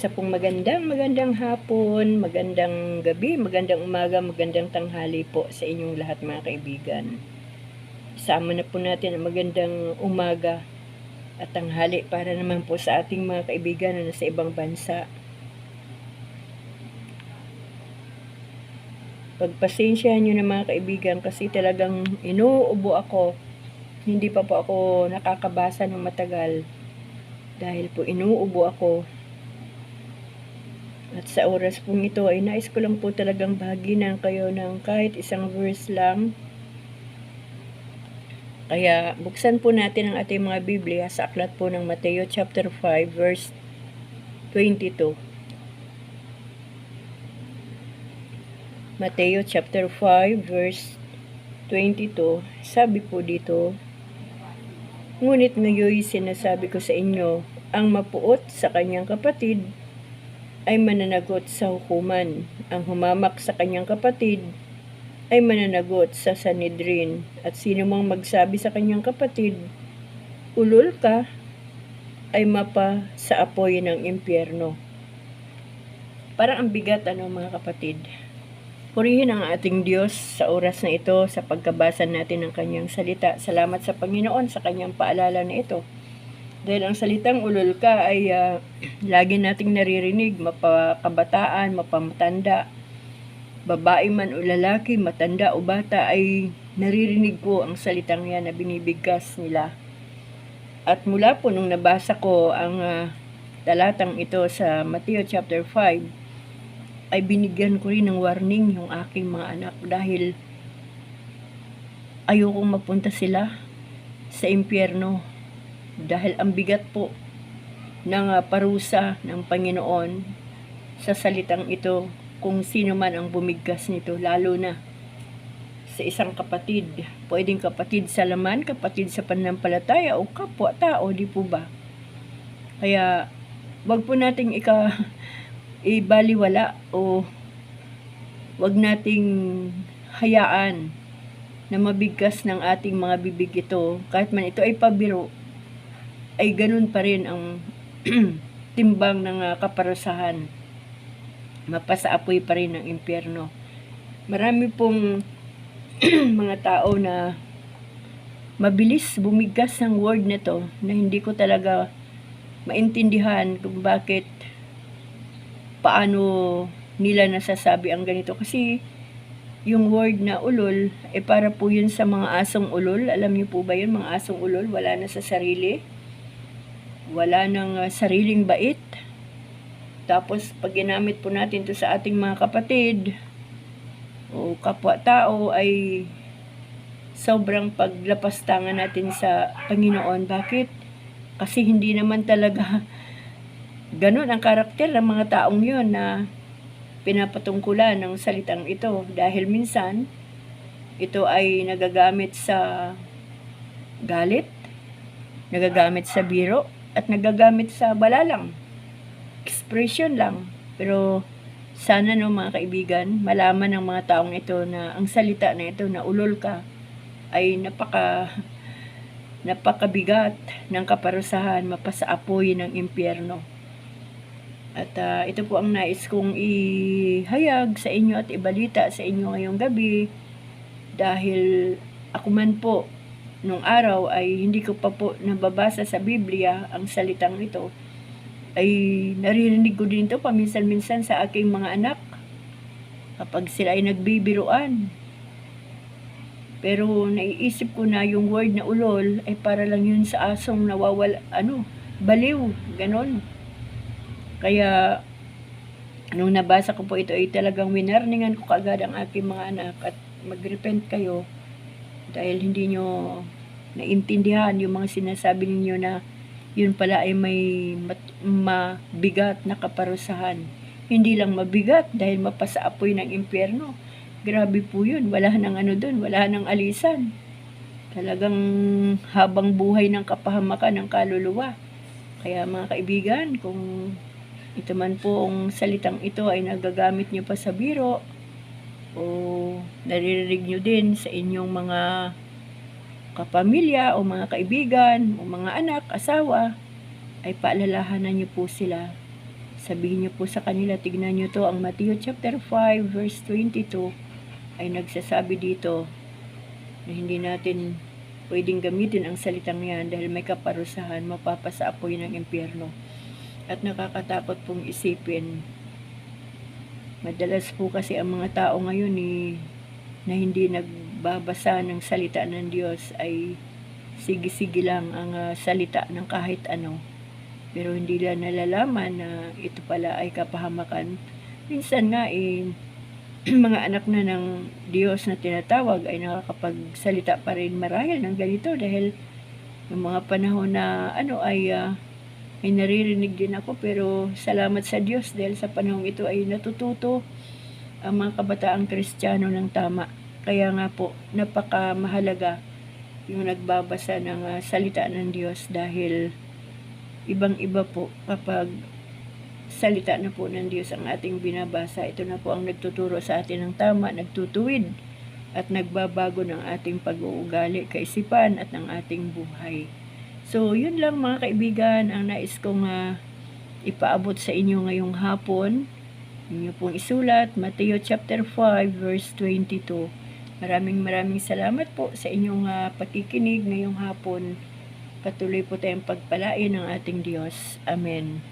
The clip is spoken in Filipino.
Isa pong magandang magandang hapon, magandang gabi, magandang umaga, magandang tanghali po sa inyong lahat mga kaibigan. Isama na po natin ang magandang umaga at tanghali para naman po sa ating mga kaibigan na nasa ibang bansa. Pagpasensyahan nyo na mga kaibigan kasi talagang inuubo ako. Hindi pa po ako nakakabasa ng matagal dahil po inuubo ako at sa oras pong ito ay nais ko lang po talagang bahaginan kayo ng kahit isang verse lang. Kaya buksan po natin ang ating mga Biblia sa aklat po ng Mateo chapter 5 verse 22. Mateo chapter 5 verse 22. Sabi po dito, Ngunit ngayon sinasabi ko sa inyo, ang mapuot sa kanyang kapatid ay mananagot sa hukuman. Ang humamak sa kanyang kapatid ay mananagot sa Sanedrin. At sino mang magsabi sa kanyang kapatid, ulol ka, ay mapa sa apoy ng impyerno. Parang ang bigat ano mga kapatid. Purihin ang ating Diyos sa oras na ito sa pagkabasa natin ng kanyang salita. Salamat sa Panginoon sa kanyang paalala na ito. Dahil ang salitang ulol ka ay uh, lagi nating naririnig, mapakabataan, mapamatanda, babae man o lalaki, matanda o bata ay naririnig ko ang salitang yan na binibigkas nila. At mula po nung nabasa ko ang uh, talatang ito sa Matthew chapter 5, ay binigyan ko rin ng warning yung aking mga anak dahil ayokong mapunta sila sa impyerno dahil ang bigat po ng uh, parusa ng Panginoon sa salitang ito kung sino man ang bumigkas nito lalo na sa isang kapatid. Pwedeng kapatid sa laman kapatid sa pananampalataya o kapwa tao di po ba? Kaya wag po nating ika ibaliwala o wag nating hayaan na mabigkas ng ating mga bibig ito. Kahit man ito ay pabiro ay ganun pa rin ang timbang ng uh, kaparusahan. Mapasa apoy pa rin ng impyerno. Marami pong mga tao na mabilis bumigas ng word na to na hindi ko talaga maintindihan kung bakit paano nila nasasabi ang ganito. Kasi yung word na ulol, eh para po yun sa mga asong ulol. Alam niyo po ba yun, mga asong ulol, wala na sa sarili wala nang uh, sariling bait. Tapos, pag ginamit po natin to sa ating mga kapatid o kapwa-tao ay sobrang paglapastangan natin sa Panginoon. Bakit? Kasi hindi naman talaga ganun ang karakter ng mga taong yun na pinapatungkulan ng salitang ito. Dahil minsan, ito ay nagagamit sa galit, nagagamit sa biro, at nagagamit sa balalang. Expression lang. Pero sana no mga kaibigan, malaman ng mga taong ito na ang salita na ito na ulol ka ay napaka napakabigat ng kaparusahan mapasaapoy ng impyerno. At uh, ito po ang nais kong ihayag sa inyo at ibalita sa inyo ngayong gabi dahil ako man po nung araw ay hindi ko pa po nababasa sa Biblia ang salitang ito, ay naririnig ko din to paminsan-minsan sa aking mga anak kapag sila ay nagbibiruan. Pero naiisip ko na yung word na ulol ay para lang yun sa asong nawawala, ano, baliw, ganon. Kaya, nung nabasa ko po ito ay talagang winarningan ko kagad ang aking mga anak at magrepent kayo dahil hindi nyo naintindihan yung mga sinasabi ninyo na yun pala ay may mabigat na kaparusahan. Hindi lang mabigat dahil mapasaapoy ng impyerno. Grabe po yun. Wala nang ano dun. Wala nang alisan. Talagang habang buhay ng kapahamakan ng kaluluwa. Kaya mga kaibigan, kung ito man po ang salitang ito ay nagagamit nyo pa sa biro, o naririnig nyo din sa inyong mga kapamilya o mga kaibigan o mga anak, asawa, ay paalalahanan niyo po sila Sabihin niyo po sa kanila, tignan niyo to, ang Matthew chapter 5 verse 22 ay nagsasabi dito na hindi natin pwedeng gamitin ang salitang yan dahil may kaparusahan, mapapasa apoy ng impyerno. At nakakatakot pong isipin. Madalas po kasi ang mga tao ngayon eh, na hindi nagbabasa ng salita ng Diyos ay sige-sige lang ang ah, salita ng kahit ano. Pero hindi nila nalalaman na ito pala ay kapahamakan. Minsan nga eh, mga anak na ng Diyos na tinatawag ay nakakapagsalita pa rin marahil ng ganito dahil yung mga panahon na ano ay ah, may naririnig din ako pero salamat sa Diyos dahil sa panahon ito ay natututo ang mga kabataang Kristiyano ng tama. Kaya nga po, napaka mahalaga yung nagbabasa ng ah, salita ng Diyos dahil ibang-iba po kapag salita na po ng Diyos ang ating binabasa. Ito na po ang nagtuturo sa atin ng tama, nagtutuwid at nagbabago ng ating pag-uugali, kaisipan at ng ating buhay. So, yun lang mga kaibigan ang nais kong ah, ipaabot sa inyo ngayong hapon. Inyo pong isulat, Mateo chapter 5 verse 22. Maraming maraming salamat po sa inyong ah, pakikinig ngayong hapon. Patuloy po tayong pagpalain ng ating Diyos. Amen.